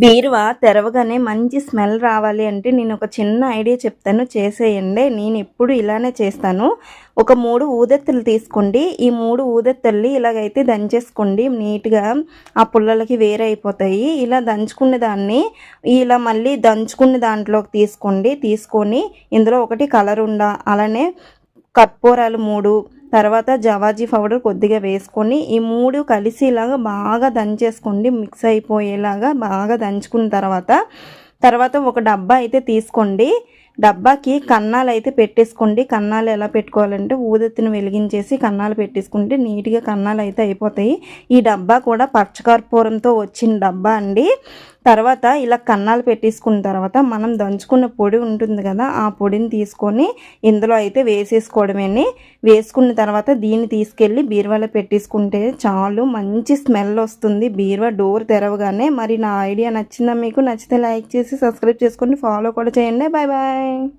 బీరువా తెరవగానే మంచి స్మెల్ రావాలి అంటే నేను ఒక చిన్న ఐడియా చెప్తాను చేసేయండి. నేను ఎప్పుడు ఇలానే చేస్తాను. ఒక మూడు ఊదెత్తలు తీసుకోండి. ఈ మూడు ఊదెత్తల్ని ఇలాగైతే దంచేసుకోండి. నీట్గా ఆ పుల్లలకి వేరే అయిపోతాయి ఇలా దంచుకున్న దాన్ని ఇలా మళ్ళీ దంచుకున్న దాంట్లోకి తీసుకోండి. తీసుకొని ఇందులో ఒకటి కలర్ ఉండ అలానే కర్పూరాలు మూడు తర్వాత జవాజీ పౌడర్ కొద్దిగా వేసుకొని ఈ మూడు కలిసి ఇలాగా బాగా దంచేసుకోండి. మిక్స్ అయిపోయేలాగా బాగా దంచుకున్న తర్వాత తర్వాత ఒక డబ్బా అయితే తీసుకోండి. డబ్బాకి కన్నాలు అయితే పెట్టేసుకోండి. కన్నాలు ఎలా పెట్టుకోవాలంటే ఊదెత్తిని వెలిగించేసి కన్నాలు పెట్టేసుకుంటే నీట్గా కన్నాలు అయితే అయిపోతాయి. ఈ డబ్బా కూడా పచ్చకర్పూరంతో వచ్చిన డబ్బా అండి. తర్వాత ఇలా కన్నాలు పెట్టేసుకున్న తర్వాత మనం దంచుకున్న పొడి ఉంటుంది కదా ఆ పొడిని తీసుకొని ఇందులో అయితే వేసేసుకోవడమేని వేసుకున్న తర్వాత దీన్ని తీసుకెళ్ళి బీరువాలో పెట్టేసుకుంటే చాలు మంచి స్మెల్ వస్తుంది. బీరువా డోర్ తెరవగానే. మరి నా ఐడియా నచ్చిందా మీకు? నచ్చితే లైక్ చేసి సబ్స్క్రైబ్ చేసుకొని ఫాలో కూడా చేయండి. Bye bye. Bye.